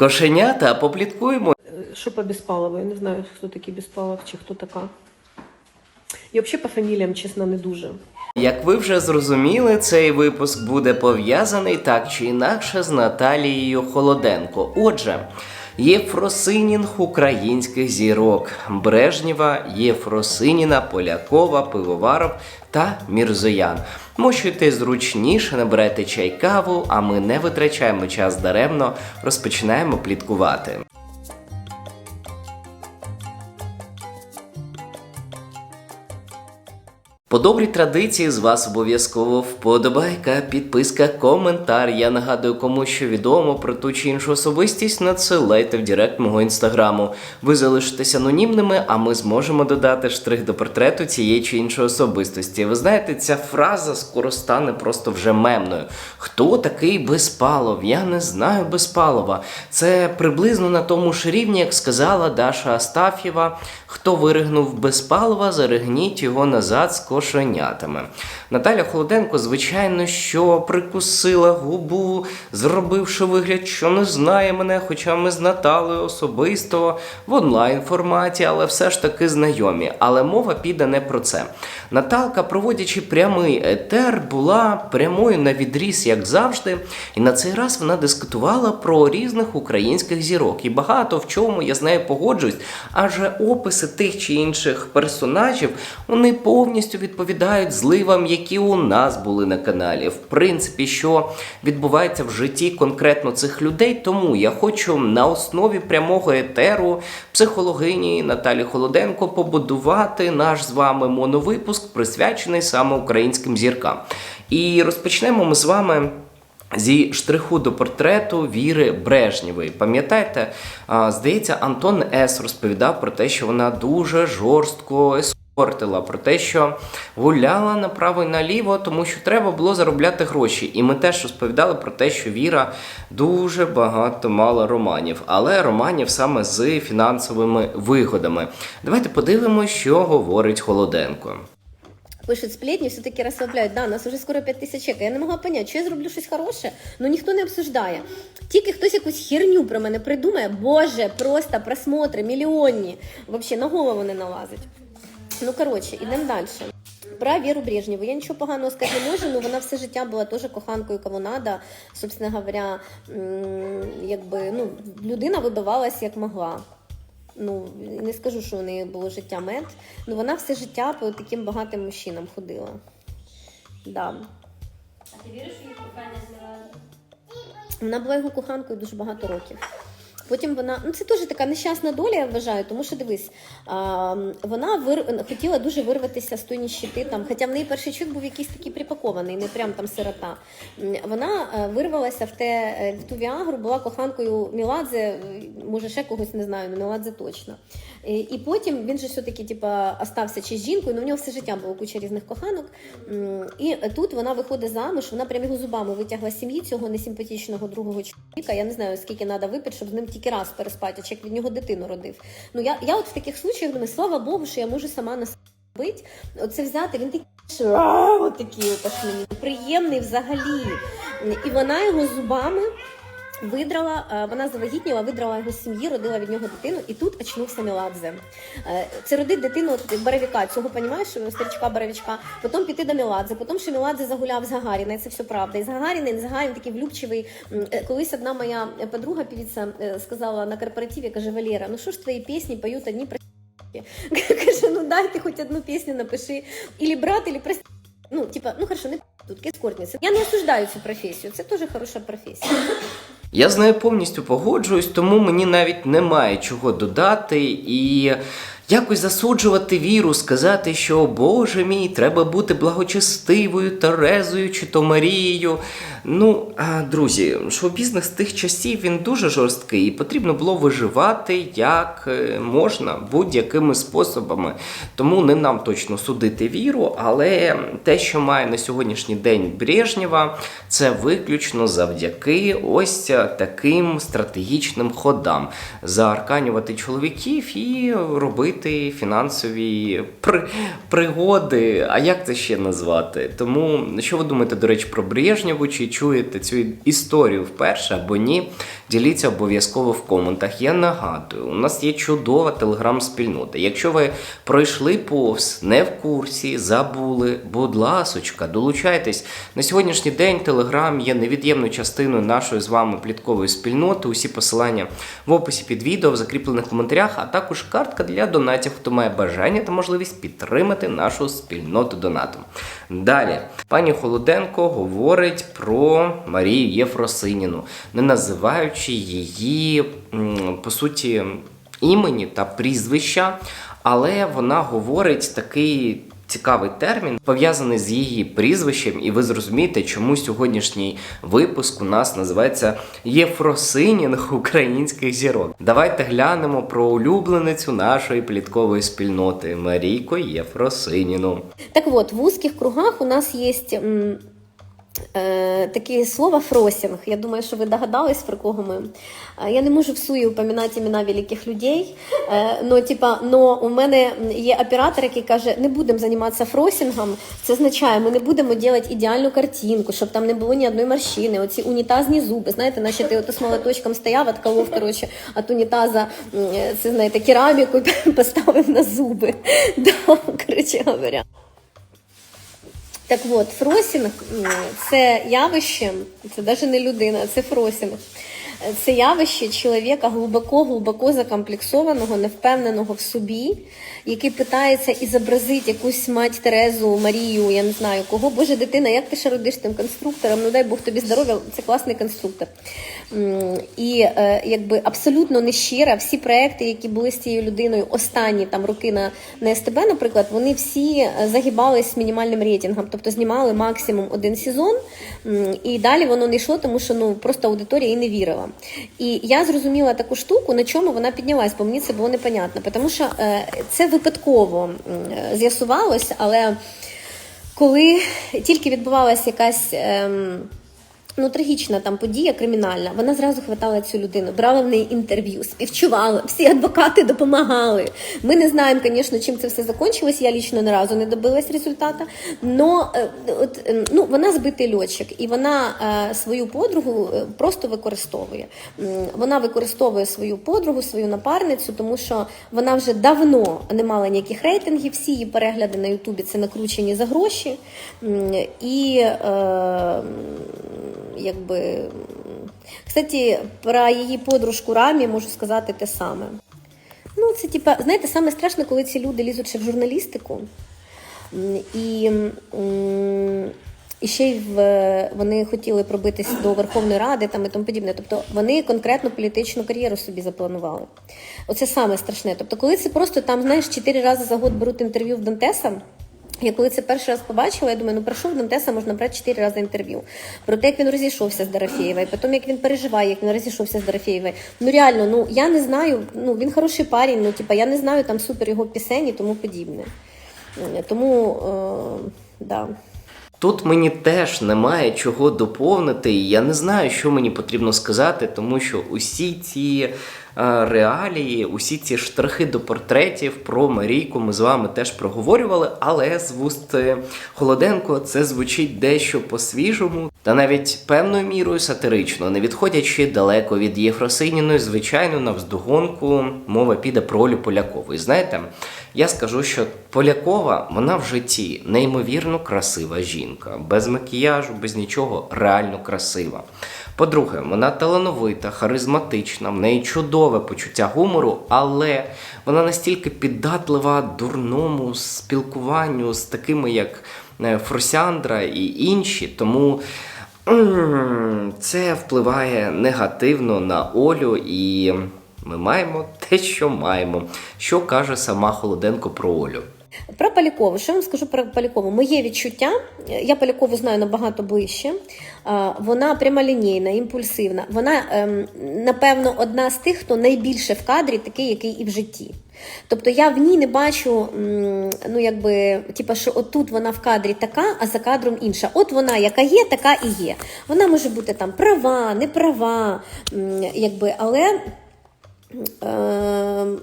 Кошенята, попліткуємо. Що по Беспалову? Я не знаю, хто такий Беспалов чи хто така. І взагалі по фаміліям, чесно, не дуже. Як ви вже зрозуміли, цей випуск буде пов'язаний так чи інакше з Наталією Холоденко. Отже, Єфросинінг українських зірок Брежнєва, Єфросиніна, Полякова, Пивоваров та Мірзоян. Мощуйте зручніше, набирайте чай каву, а ми не витрачаємо час даремно, розпочинаємо пліткувати. По добрій традиції з вас обов'язково вподобайка, підписка, коментар. Я нагадую, кому що відомо про ту чи іншу особистість, надсилайте в директ мого інстаграму. Ви залишитесь анонімними, а ми зможемо додати штрих до портрету цієї чи іншої особистості. Ви знаєте, ця фраза скоро стане просто вже мемною. Хто такий Безпалов? Я не знаю Безпалова. Це приблизно на тому ж рівні, як сказала Даша Астафєва. Хто виригнув Безпалова, заригніть його назад з кошенятами. Наталя Холоденко, звичайно, що прикусила губу, зробивши вигляд, що не знає мене, хоча ми з Наталею особисто в онлайн форматі, але все ж таки знайомі. Але мова піде не про це. Наталка, проводячи прямий етер, була прямою на відріз, як завжди, і на цей раз вона дискутувала про різних українських зірок. І багато в чому я з нею погоджуюсь, адже описи тих чи інших персонажів вони повністю відповідають зливам, які у нас були на каналі. В принципі, що відбувається в житті конкретно цих людей. Тому я хочу на основі прямого етеру психологині Наталі Холоденко побудувати наш з вами моновипуск, присвячений саме українським зіркам. І розпочнемо ми з вами. Зі штриху до портрету Віри Брежнєвої. Пам'ятаєте, здається, Антон С. розповідав про те, що вона дуже жорстко ескортила, про те, що гуляла направо і наліво, тому що треба було заробляти гроші. І ми теж розповідали про те, що Віра дуже багато мала романів, але романів саме з фінансовими вигодами. Давайте подивимося, що говорить Холоденко. Пишуть сплетні, все-таки розслабляють. Да, нас уже скоро 5 тисяч чек. Я не могла поняти, що я зроблю щось хороше, ну ніхто не обсуждає. Тільки хтось якусь херню про мене придумає, боже, просто просмотри, мільйонні. Взагалі на голову не налазить. Ну, коротше, ідемо далі. Про Віру Брежнєву. Я нічого поганого сказати не можу, але вона все життя була теж коханкою кого надо. Собственно говоря, якби, ну, людина вибивалась як могла. Ну, не скажу, що у неї було життя мед, але вона все життя по таким багатим мужчинам ходила. Да. А ти віриш, що їх кохання змінила? Вона була його коханкою дуже багато років. Потім вона, ну це дуже така нещасна доля, я вважаю, тому що дивись, а, вона вир... хотіла дуже вирватися з тої ніщити, там, хоча в неї перший чоловік був якийсь такий припакований, не прям там сирота. Вона е, вирвалася в, те, е, в ту Віагру, була коханкою Міладзе, е, може ще когось не знаю, але Міладзе точно. І, і потім він же все-таки типа, остався чи жінкою, але у нього все життя було куча різних коханок. І тут вона виходить замуж, вона прям його зубами витягла сім'ї цього несимпатичного другого чоловіка. Я не знаю, скільки треба випити, щоб з ним тільки раз переспати, чи як від нього дитину родив. Ну я, я от в таких случаях думаю, слава Богу, що я можу сама на робити. Оце взяти, він такий от такий мені приємний взагалі. І вона його зубами. Видрала, е, вона завагітніла, видрала його з сім'ї, родила від нього дитину, і тут очнувся Меладзе. Е, Це родить дитину от Боровіка, цього понімаєш, старичка Боровичка, потім піти до Меладзе, потім що Меладзе загуляв з Гагаріна, і це все правда. І з Гагаріна, і з Гагарін такий влюбчивий. Е, Колись одна моя подруга, певиця, е, сказала на корпоративі, каже, Валера, ну що ж твої пісні поють одні про Каже, ну дай ти хоч одну пісню напиши. Ілі брат, ілі прости. Ну, типа, ну хорошо, не тут ескортниця. Я не осуждаю цю професію, це теж хороша професія. Я з нею повністю погоджуюсь, тому мені навіть немає чого додати. І якось засуджувати віру, сказати, що Боже мій, треба бути благочестивою, Терезою чи то Марією. Ну, а, друзі, шоу-бізнес тих часів він дуже жорсткий, і потрібно було виживати як е, можна будь-якими способами. Тому не нам точно судити віру, але те, що має на сьогоднішній день Брежнєва, це виключно завдяки ось таким стратегічним ходам заарканювати чоловіків і робити фінансові при... пригоди. А як це ще назвати? Тому що ви думаєте, до речі, про Брежнєву? Чи чуєте цю історію вперше або ні? Діліться обов'язково в коментах. Я нагадую, у нас є чудова телеграм-спільнота. Якщо ви пройшли повз, не в курсі, забули, будь ласочка, долучайтесь. На сьогоднішній день Телеграм є невід'ємною частиною нашої з вами пліткової спільноти. Усі посилання в описі під відео, в закріплених коментарях, а також картка для донатів, хто має бажання та можливість підтримати нашу спільноту донатом. Далі, пані Холоденко говорить про Марію Єфросиніну, не називаючи її по суті імені та прізвища, але вона говорить такий цікавий термін, пов'язаний з її прізвищем, і ви зрозумієте, чому сьогоднішній випуск у нас називається Єфросинінг українських зірок. Давайте глянемо про улюбленицю нашої пліткової спільноти Марійко Єфросиніну. Так вот, в узких кругах у нас есть е, таке слово фросінг. Я думаю, що ви догадались, про кого ми. Е, Я не можу всує упоминати імена великих людей. Е, но, типа, но у мене є оператор, який каже, не будемо займатися фросінгом. Це означає, ми не будемо робити ідеальну картинку, щоб там не було ні одної морщини. Оці унітазні зуби. Знаєте, наче ти ото з молоточком стояв, отколов, коротше, от унітаза, це знаєте, кераміку поставив на зуби. Да, коротше говоря. Так от, фросінг це явище, це навіть не людина, це фросінг. Це явище чоловіка глибоко-глибоко закомплексованого, невпевненого в собі, який питається і зобразити якусь мать Терезу, Марію, я не знаю кого. Боже, дитина, як ти ще родиш тим конструктором? Ну дай Бог тобі здоров'я, це класний конструктор. І е, якби абсолютно нещира. Всі проекти, які були з цією людиною останні там роки на, на СТБ, наприклад, вони всі е, загибались з мінімальним рейтингом, тобто знімали максимум один сезон, і далі воно не йшло, тому що ну просто аудиторія і не вірила. І я зрозуміла таку штуку, на чому вона піднялась, бо мені це було непонятно, тому що е, це випадково е, з'ясувалось, але коли тільки відбувалася якась. Ну, трагічна там подія кримінальна. Вона зразу хватала цю людину, брала в неї інтерв'ю, співчувала, всі адвокати допомагали. Ми не знаємо, звісно, чим це все закінчилось. Я лічно ні разу не добилась результату. Но е, от, е, ну, вона збитий льотчик, і вона е, свою подругу просто використовує. Вона використовує свою подругу, свою напарницю, тому що вона вже давно не мала ніяких рейтингів. Всі її перегляди на Ютубі це накручені за гроші. І е, якби. Кстати, про її подружку Рамі можу сказати те саме. Ну, це типа, знаєте, саме страшне, коли ці люди лізуть ще в журналістику. І, і ще й в, вони хотіли пробитися до Верховної Ради там і тому подібне. Тобто вони конкретно політичну кар'єру собі запланували. Оце саме страшне. Тобто, коли це просто там, знаєш, чотири рази за год беруть інтерв'ю в Дантеса. Я коли це перший раз побачила, я думаю, ну пройшов Дантеса можна брати чотири рази інтерв'ю. Про те, як він розійшовся з Дорофєєвою, потім як він переживає, як він розійшовся з Дорофєєвою. Ну реально, ну я не знаю, ну він хороший парень, ну типа я не знаю там супер його пісень і тому подібне. Тому е, да. Тут мені теж немає чого доповнити, і я не знаю, що мені потрібно сказати, тому що усі ці реалії, усі ці штрихи до портретів про Марійку ми з вами теж проговорювали, але з вуст е, Холоденко це звучить дещо по-свіжому та навіть певною мірою сатирично, не відходячи далеко від Єфросиніної, звичайно, на вздогонку мова піде про Олю Полякову. І знаєте, я скажу, що Полякова вона в житті неймовірно красива жінка, без макіяжу, без нічого, реально красива. По-друге, вона талановита, харизматична, в неї чудове почуття гумору, але вона настільки піддатлива дурному спілкуванню з такими, як е, Фросяндра і інші, тому. Це впливає негативно на Олю, і ми маємо те, що маємо. Що каже сама Холоденко про Олю? Про Полякову. Що я вам скажу про Полякову? Моє відчуття, я Полякову знаю набагато ближче. Вона прямолінійна, імпульсивна. Вона, ем, напевно, одна з тих, хто найбільше в кадрі, такий, який і в житті. Тобто я в ній не бачу, ну якби, типа, що отут вона в кадрі така, а за кадром інша. От вона, яка є, така і є. Вона може бути там права, не права, якби, але е,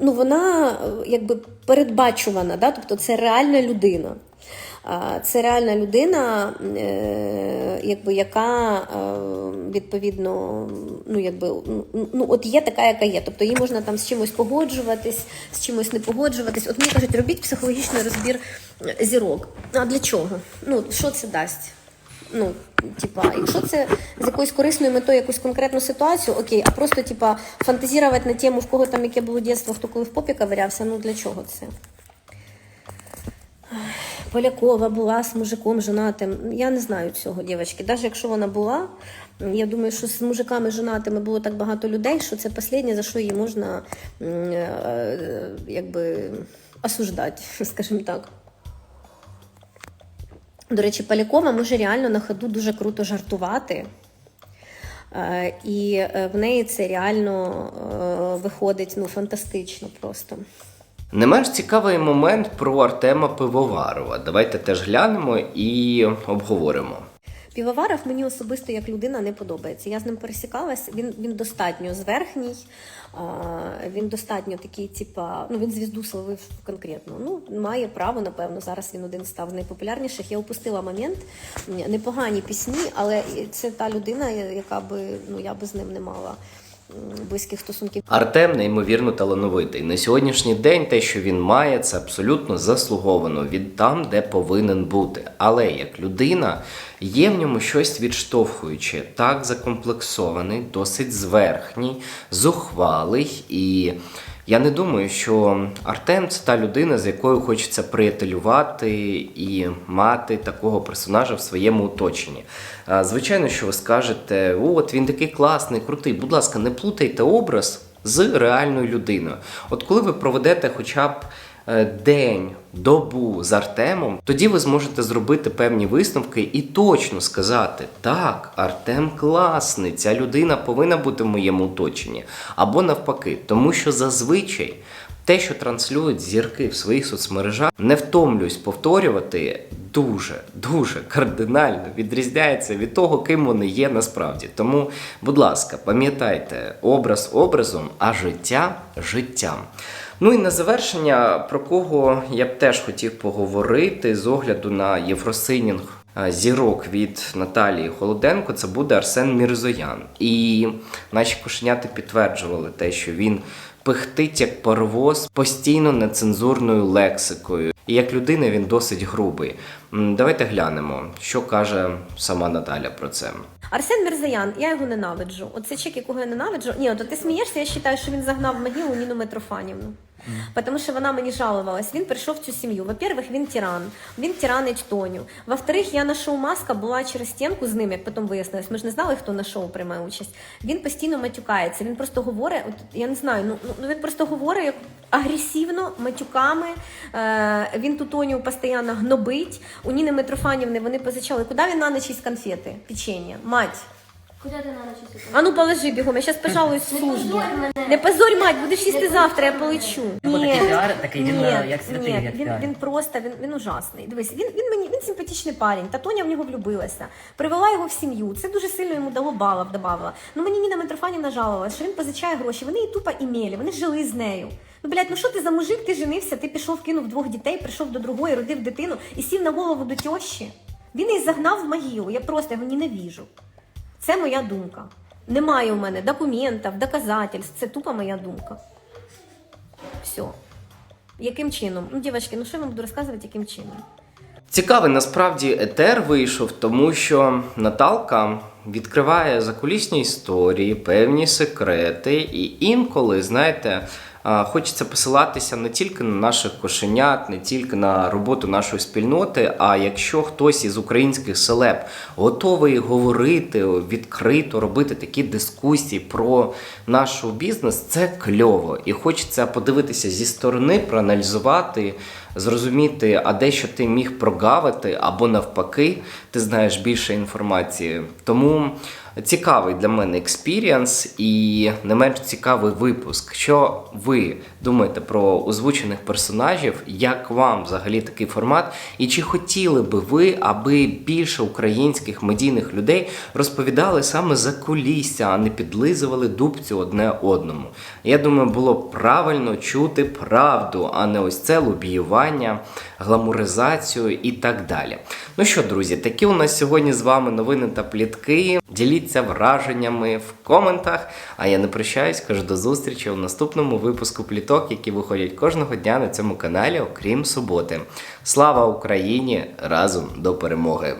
ну, вона е, якби передбачувана, да? тобто це реальна людина. Це реальна людина, е, якби, яка е, відповідно, ну, якби, ну, ну, от є така, яка є. Тобто їй можна там з чимось погоджуватись, з чимось не погоджуватись. От мені кажуть, робіть психологічний розбір зірок. А для чого? Ну, що це дасть? Ну, типа, якщо це з якоюсь корисною метою якусь конкретну ситуацію, окей, а просто типа фантазірувати на тему, в кого там яке було дитинство, хто коли в попі ковирявся, ну для чого це? Полякова була з мужиком женатим. Я не знаю цього, дівчатки. Навіть якщо вона була, я думаю, що з мужиками женатими було так багато людей, що це останнє, за що її можна е, якби осуждати, скажімо так. До речі, Полякова може реально на ходу дуже круто жартувати. Е, І е, в неї це реально е, виходить ну, фантастично просто. Не менш цікавий момент про Артема Пивоварова. Давайте теж глянемо і обговоримо. Півоваров мені особисто як людина не подобається. Я з ним пересікалась. Він, він достатньо зверхній, він достатньо такий, типа, ну він звізду словив конкретно. Ну, має право, напевно. Зараз він один став найпопулярніших. Я упустила момент. Непогані пісні, але це та людина, яка би ну я би з ним не мала близьких стосунків. Артем неймовірно талановитий. На сьогоднішній день те, що він має, це абсолютно заслуговано. Він там, де повинен бути. Але як людина є в ньому щось відштовхуюче, так закомплексований, досить зверхній, зухвалий і. Я не думаю, що Артем це та людина, з якою хочеться приятелювати і мати такого персонажа в своєму оточенні. Звичайно, що ви скажете, от він такий класний, крутий. Будь ласка, не плутайте образ з реальною людиною. От коли ви проведете хоча б день, добу з Артемом, тоді ви зможете зробити певні висновки і точно сказати: так, Артем класний, ця людина повинна бути в моєму оточенні. Або навпаки, тому що зазвичай. Те, що транслюють зірки в своїх соцмережах, не втомлююсь повторювати, дуже, дуже кардинально відрізняється від того, ким вони є насправді. Тому, будь ласка, пам'ятайте образ образом, а життя життям. Ну і на завершення, про кого я б теж хотів поговорити з огляду на Євросинінг е, зірок від Наталії Холоденко, це буде Арсен Мірзоян. І наші кошеняти підтверджували те, що він пихтить як паровоз постійно нецензурною лексикою. І як людина він досить грубий. Давайте глянемо, що каже сама Наталя про це. Арсен Мірзаян, я його ненавиджу. Оце чек, якого я ненавиджу. Ні, от ти смієшся, я вважаю, що він загнав в могилу Ніну Митрофанівну. Тому що вона мені жалувалась. Він прийшов в цю сім'ю. Во-первых, він тиран. Він тиранить Тоню. Во-вторых, я на шоу Маска була через стінку з ним, як потім вияснилось. Ми ж не знали, хто на шоу приймає участь. Він постійно матюкається. Він просто говорить, от, я не знаю, ну, ну він просто говорить агресивно, матюками. Е, він ту Тоню постійно гнобить. У Ніни Митрофанівни вони позичали. Куди він на ніч із конфети? Печення. Мать. Куди ти на ночі сидиш? А ну положи бігом, я зараз пожалуюсь в Не службі. позорь мене. Не позорь, мать, будеш їсти завтра, я полечу. Бо такий піар, такий він, е, як святий, ні, як він, піар. він просто, він, він ужасний. Дивись, він, він мені, він симпатичний парень, та Тоня в нього влюбилася, привела його в сім'ю, це дуже сильно йому дало балів, добавила. Ну мені Ніна Митрофанівна жалувалася, що він позичає гроші, вони її тупо імели, вони жили з нею. Ну, блядь, ну що ти за мужик, ти женився, ти пішов, кинув двох дітей, прийшов до другої, родив дитину і сів на голову до тьощі. Він її загнав в могилу, я просто його ненавіжу. Це моя думка. Немає у мене документів, доказательств. Це тупо моя думка. Все. Яким чином? Ну, дівчатки, ну що я вам буду розказувати, яким чином? Цікавий насправді етер вийшов, тому що Наталка відкриває закулісні історії, певні секрети, і інколи, знаєте, хочеться посилатися не тільки на наших кошенят, не тільки на роботу нашої спільноти. А якщо хтось із українських селеб готовий говорити відкрито, робити такі дискусії про наш бізнес, це кльово. І хочеться подивитися зі сторони, проаналізувати, зрозуміти, а де що ти міг прогавити, або навпаки, ти знаєш більше інформації. Тому цікавий для мене експіріанс і не менш цікавий випуск. Що ви думаєте про озвучених персонажів? Як вам взагалі такий формат? І чи хотіли би ви, аби більше українських медійних людей розповідали саме за кулісся, а не підлизували дубцю одне одному? Я думаю, було б правильно чути правду, а не ось це лобіювання гламуризацію і так далі. Ну що, друзі, такі у нас сьогодні з вами новини та плітки. Діліться враженнями в коментах. А я не прощаюсь, кажу до зустрічі у наступному випуску пліток, які виходять кожного дня на цьому каналі, окрім суботи. Слава Україні! Разом до перемоги!